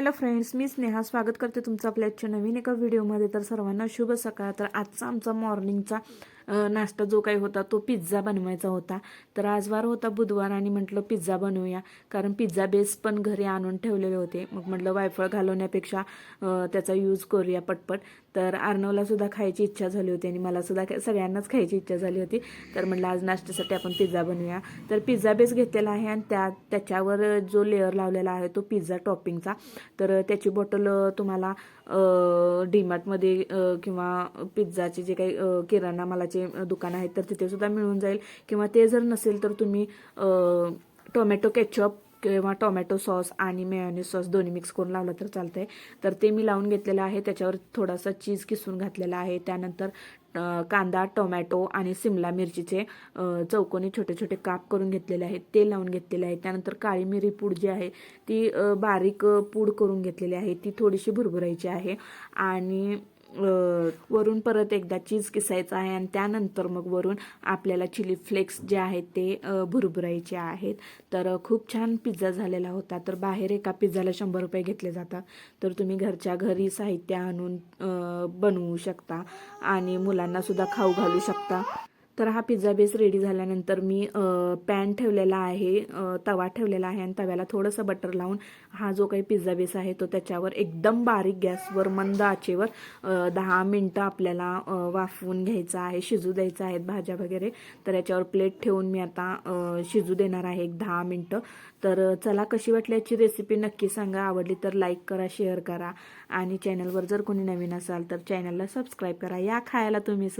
Hello friends मी स्नेहा. स्वागत करते तुमचं आपल्या आजच्या नवीन एका व्हिडिओमध्ये. तर सर्वांना शुभ सकाळ. तर आजचा आमचा मॉर्निंगचा नाश्ता जो काही होता तो पिझ्झा बनवायचा होता. तर आजवार होता बुधवार आणि म्हटलं पिझ्झा बनवूया. कारण पिझ्झा बेस पण घरी आणून ठेवलेले होते. मग म्हटलं वायफळ घालवण्यापेक्षा त्याचा यूज करूया पटपट. तर आर्नवला सुद्धा खायची इच्छा झाली होती आणि मला सुद्धा सगळ्यांनाच खायची इच्छा झाली होती. तर म्हटलं आज नाश्त्यासाठी आपण पिझ्झा बनवूया. तर पिझ्झा बेस घेतलेला आहे आणि त्या त्याच्यावर जो लेअर लावलेला आहे तो पिझ्झा टॉपिंगचा तर त्याची बॉटल तुम्हाला डीमार्टमध्ये किंवा पिझ्झाचे जे काही किराणा मालाचे अ, दुकान आहेत तर तिथे सुद्धा मिळून जाईल. किंवा ते जर नसेल तर तुम्ही टोमॅटो केचप किंवा टोमॅटो सॉस आणि मेयोनीज सॉस दोन्ही मिक्स करून लावलं तर चालतंय. तर ते मी लावून घेतलेलं आहे. त्याच्यावर थोडासा चीज किसून घातलेला आहे. त्यानंतर कांदा टोमॅटो आणि सिमला मिरचीचे चौकोनी छोटे छोटे काप करून घेतलेले आहेत. ते लावून घेतलेले आहे त्यानंतर काळी मिरी पूड जी आहे ती बारीक पूड करून घेतलेली आहे. ती थोडीशी भुरभुरायची आहे. आणि वरून परत एकदा चीज किसायचं आहे आणि त्यानंतर मग वरून आपल्याला चिली फ्लेक्स जे आहेत ते भुरभुरायचे आहेत. तर खूप छान पिझ्झा झालेला होता. तर बाहेर एका पिझ्झाला शंभर रुपये घेतले जातात. तर तुम्ही घरच्या घरी साहित्य आणून बनवू शकता आणि मुलांनासुद्धा खाऊ घालू शकता. तर हा पिझ्झा बेस रेडी झाल्यानंतर मी पॅन ठेवलेला आहे तवा ठेवलेला आहे आणि तव्याला थोडंसं बटर लावून हा जो काही पिझ्झा बेस आहे तो त्याच्यावर एकदम बारीक गॅसवर मंद आचेवर दहा मिनटं आपल्याला वाफवून घ्यायचं आहे शिजू द्यायचं आहेत भाज्या वगैरे. तर याच्यावर प्लेट ठेवून मी आता शिजू देणार आहे एक दहा मिनटं. तर चला कशी वाटली याची रेसिपी नक्की सांगा. आवडली तर लाईक करा शेअर करा. आणि चॅनलवर जर कोणी नवीन असाल तर चॅनलला सबस्क्राईब करा. या खायला तुम्ही सुद्धा.